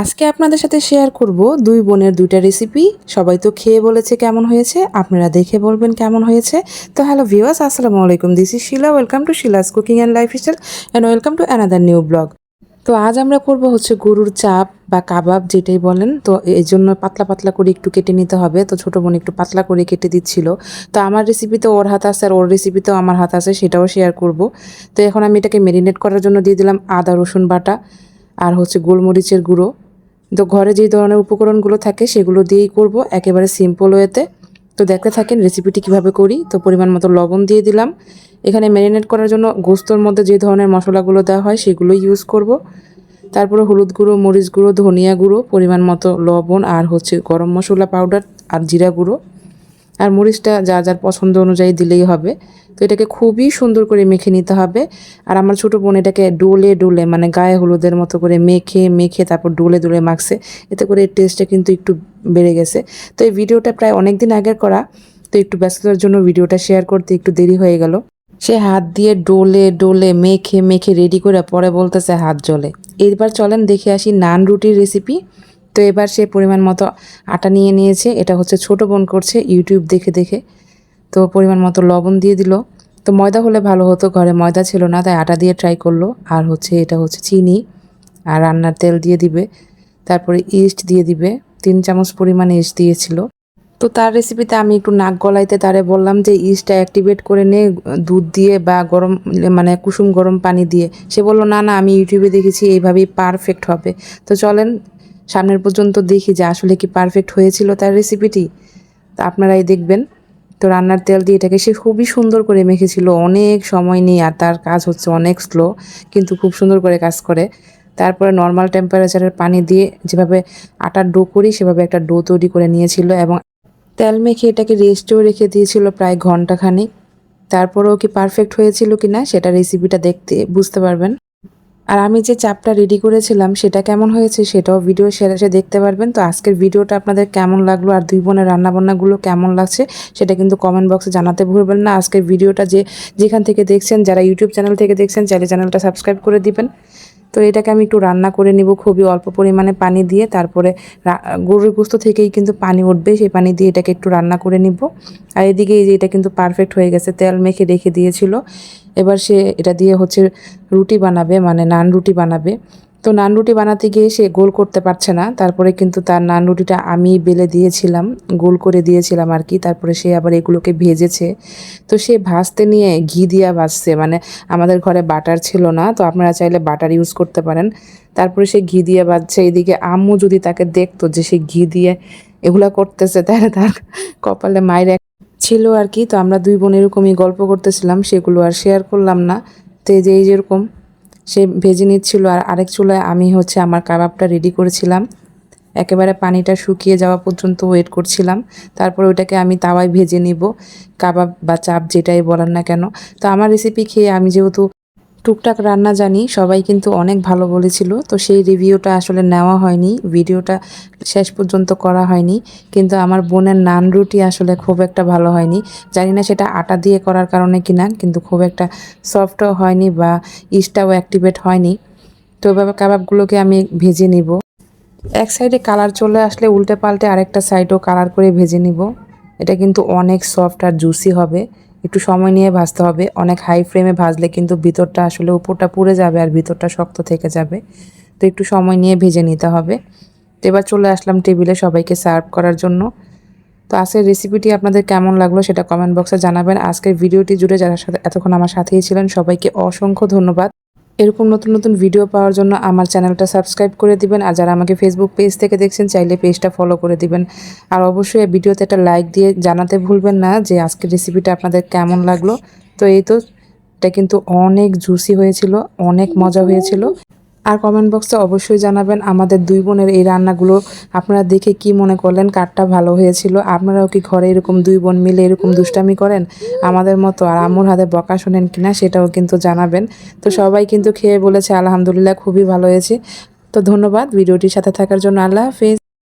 আজকে আপনাদের সাথে শেয়ার করব দুই বোনের দুইটা রেসিপি সবাই তো খেয়ে বলেছে কেমন হয়েছে, আপনারা দেখে বলবেন কেমন হয়েছে। তো হ্যালো ভিউয়ার্স আসসালামু আলাইকুম। This is Shila welcome to Shila's cooking and lifestyle and welcome to another new blog তো আজ আমরা করব হচ্ছে গরুর চাপ বা কাবাব যেটাই বলেন। তো এই জন্য পাতলা পাতলা করে একটু কেটে নিতে হবে। তো ছোটো বোন একটু পাতলা করে কেটে দিচ্ছিল। তো আমার রেসিপিতে ওর হাত আছে আর ওর রেসিপিতেও আমার হাত আছে, সেটাও শেয়ার করব। তো এখন আমি এটাকে মেরিনেট করার জন্য দিয়ে দিলাম আদা, রসুন বাটা আর হচ্ছে গোলমরিচের গুঁড়ো। তো ঘরে যেই ধরনের উপকরণগুলো থাকে, সেগুলো দিয়েই করব। একেবারে সিম্পল ওয়েতে। তো দেখতে থাকেন রেসিপিটি কীভাবে করি। তো পরিমাণ মতো লবণ দিয়ে দিলাম। এখানে ম্যারিনেট করার জন্য গোস্তর মধ্যে যে ধরনের মশলাগুলো দেওয়া হয় সেগুলো ইউজ করব। তারপরে হলুদ গুঁড়ো, মরিচ গুঁড়ো, ধনিয়া গুঁড়ো, পরিমাণ মতো লবণ, আর হচ্ছে গরম মশলা পাউডার আর জিরা গুঁড়ো। আর মরিচটা যা যার পছন্দ অনুযায়ী দিলেই হবে। তো এটাকে খুবই সুন্দর করে মেখে নিতে হবে। আর আমার ছোটো বোন এটাকে ডোলে ডোলে মানে গায়ে হলুদের মতো করে মেখে মেখে তারপর ডোলে ডোলে মাখছে। এতে করে এর টেস্টটা কিন্তু একটু বেড়ে গেছে। তো এই ভিডিওটা প্রায় অনেক দিন আগের করা। তো একটু ব্যস্ততার জন্য ভিডিওটা শেয়ার করতে একটু দেরি হয়ে গেল। সে হাত দিয়ে ডোলে ডোলে মেখে মেখে রেডি করে পরে বলতেছে হাত জ্বলে। এবার চলেন দেখে আসি নান রুটির রেসিপি তো এবার সে পরিমাণ মতো আটা নিয়ে নিয়েছে। এটা হচ্ছে ছোট বোন করছে ইউটিউব দেখে দেখে। তো পরিমাণ মতো লবণ দিয়ে দিল। তো ময়দা হলে ভালো হতো, ঘরে ময়দা ছিল না, তাই আটা দিয়ে ট্রাই করল। আর হচ্ছে এটা হচ্ছে চিনি আর রান্নার তেল দিয়ে দিবে। তারপরে ইস্ট দিয়ে দিবে। তিন চামচ পরিমাণে ইস্ট দিয়েছিল। তো তার রেসিপিতে আমি একটু নাক গলাইতে তারে বললাম যে ইস্টটা অ্যাক্টিভেট করে নে, দুধ দিয়ে বা গরম মানে কুসুম গরম পানি দিয়ে। সে বলল, না না, আমি ইউটিউবে দেখেছি, এইভাবেই পারফেক্ট হবে। তো চলেন সামনের পর্যন্ত দেখি যে আসলে কি পারফেক্ট হয়েছিল তার রেসিপিটি তা আপনারাই দেখবেন। তো রান্নার তেল দিয়ে এটাকে সে খুবই সুন্দর করে মেখেছিল। অনেক সময় নিয়ে আর তার কাজ হচ্ছে অনেক স্লো কিন্তু খুব সুন্দর করে কাজ করে। তারপরে নর্মাল টেম্পারেচারের পানি দিয়ে যেভাবে আটার ডো করি, সেভাবে একটা ডো তৈরি করে নিয়েছিল এবং তেল মেখে এটাকে রেস্টেও রেখে দিয়েছিল প্রায় ঘন্টাখানিক। তারপরেও কি পারফেক্ট হয়েছিল কি না সেটা রেসিপিটা দেখতে বুঝতে পারবেন। আর আমি যে চাপটা রেডি করেছিলাম, সেটা কেমন হয়েছে সেটাও ভিডিও শেষে দেখতে পারবেন। তো আজকের ভিডিওটা আপনাদের কেমন লাগল আর দুই বোনের রান্নাবান্নাগুলো কেমন লাগছে, সেটা কিন্তু কমেন্ট বক্সে জানাতে ভুলবেন না। আজকের ভিডিওটা যে, যেখান থেকে দেখছেন, যারা ইউটিউব চ্যানেল থেকে দেখছেন, চাইলে চ্যানেলটা সাবস্ক্রাইব করে দিবেন। তো এটাকে আমি একটু রান্না করে নিব খুবই অল্প পরিমাণে পানি দিয়ে। তারপরে গরুর গোস্ত থেকেই কিন্তু পানি উঠবে, সেই পানি দিয়ে এটাকে একটু রান্না করে নিব। আর এদিকে এই যে এটা কিন্তু পারফেক্ট হয়ে গেছে, তেল মেখে রেখে দিয়েছিল। এবার সে এটা দিয়ে হচ্ছে রুটি বানাবে মানে নান রুটি বানাবে। তো নান রুটি বানাতে গিয়ে সে গোল করতে পারছে না। তারপরে কিন্তু তার নান রুটিটা আমি বেলে দিয়েছিলাম, গোল করে দিয়েছিলাম আর কি। তারপরে সে আবার এগুলোকে ভেজেছে। তো সে ভাজতে নিয়ে ঘি দিয়া ভাজছে মানে আমাদের ঘরে বাটার ছিল না, তো আপনারা চাইলে বাটার ইউজ করতে পারেন। তারপরে সে ঘি দিয়ে বাজছে এদিকে আম্মু যদি তাকে দেখতো যে সে ঘি দিয়ে এগুলা করতেছে, তাহলে তার কপালে মায়ের এক ছিল আর কি। তো আমরা দুই বোন এরকমই গল্প করতেছিলাম, সেগুলো আর শেয়ার করলাম না। তো এই যে, এই যেরকম সে ভেজে নিচ্ছিল আর আরেক চুলায় আমি হচ্ছে আমার কাবাবটা রেডি করেছিলাম। একেবারে পানিটা শুকিয়ে যাওয়া পর্যন্ত ওয়েট করছিলাম। তারপর ওইটাকে আমি তাওয়ায় ভেজে নিব। কাবাব বা চাপ যেটাই বলার না কেন। তো আমার রেসিপি খেয়ে আমি যেহেতু টুকটাক রান্না জানি, সবাই কিন্তু অনেক ভালো বলেছিল, তো সেই রিভিউটা আসলে নেওয়া হয়নি, ভিডিওটা শেষ পর্যন্ত করা হয়নি, কিন্তু আমার বোনের নান রুটি আসলে খুব একটা ভালো হয়নি, জানি না সেটা আটা দিয়ে করার কারণে কিনা, কিন্তু খুব একটা সফটও হয়নি বা ইস্টাও অ্যাক্টিভেট হয়নি, তো এভাবে কাবাবগুলোকে আমি ভেজে নিব। এক সাইডে কালার চলে আসলে উল্টে পাল্টে আরেকটা সাইডও কালার করে ভেজে নিব, এটা কিন্তু অনেক সফট আর জুসি হবে। একটু সময় নিয়ে ভাজতে হবে। অনেক হাই ফ্লেমে ভাজলে কিন্তু ভিতরটা আসলে উপরটা পুড়ে যাবে আর ভিতরটা শক্ত থেকে যাবে। তো একটু সময় নিয়ে ভেজে নিতে হবে। তো এবার চলে আসলাম টেবিলে সবাইকে সার্ভ করার জন্য। তো আজকের রেসিপিটি আপনাদের কেমন লাগল সেটা কমেন্ট বক্সে জানাবেন। আজকের ভিডিওটি জুড়ে যারা সাথে এতক্ষণ আমার সাথেই ছিলেন, সবাইকে অসংখ্য ধন্যবাদ। এরকম নতুন নতুন ভিডিও পাওয়ার জন্য আমার চ্যানেলটা সাবস্ক্রাইব করে দিবেন, আর যারা আমাকে ফেসবুক পেজ থেকে দেখছেন, চাইলে পেজটা ফলো করে দিবেন। আর অবশ্যই ভিডিওতে একটা লাইক দিয়ে জানাতে ভুলবেন না যে আজকের রেসিপিটা আপনাদের কেমন লাগল। তো এই তো, এটা কিন্তু অনেক জুসি হয়েছিল, অনেক মজা হয়েছিল। আর কমেন্ট বক্সে অবশ্যই জানাবেন আমাদের দুই বোনের এই রান্নাগুলো। আপনারা দেখে কি মনে করলেন? কারটা ভালো হয়েছিল? আপনারাও কি ঘরে এরকম দুই বোন মিলে এরকম দুষ্টামি করেন? আমাদের মতো আর আম্মুর হাতে বকা শোনেন কিনা সেটাও কিন্তু জানাবেন। তো সবাই কিন্তু খেয়ে বলেছে, আলহামদুলিল্লাহ খুবই ভালো হয়েছে। তো ধন্যবাদ, ভিডিওটির সাথে থাকার জন্য আল্লাহ হাফেজ।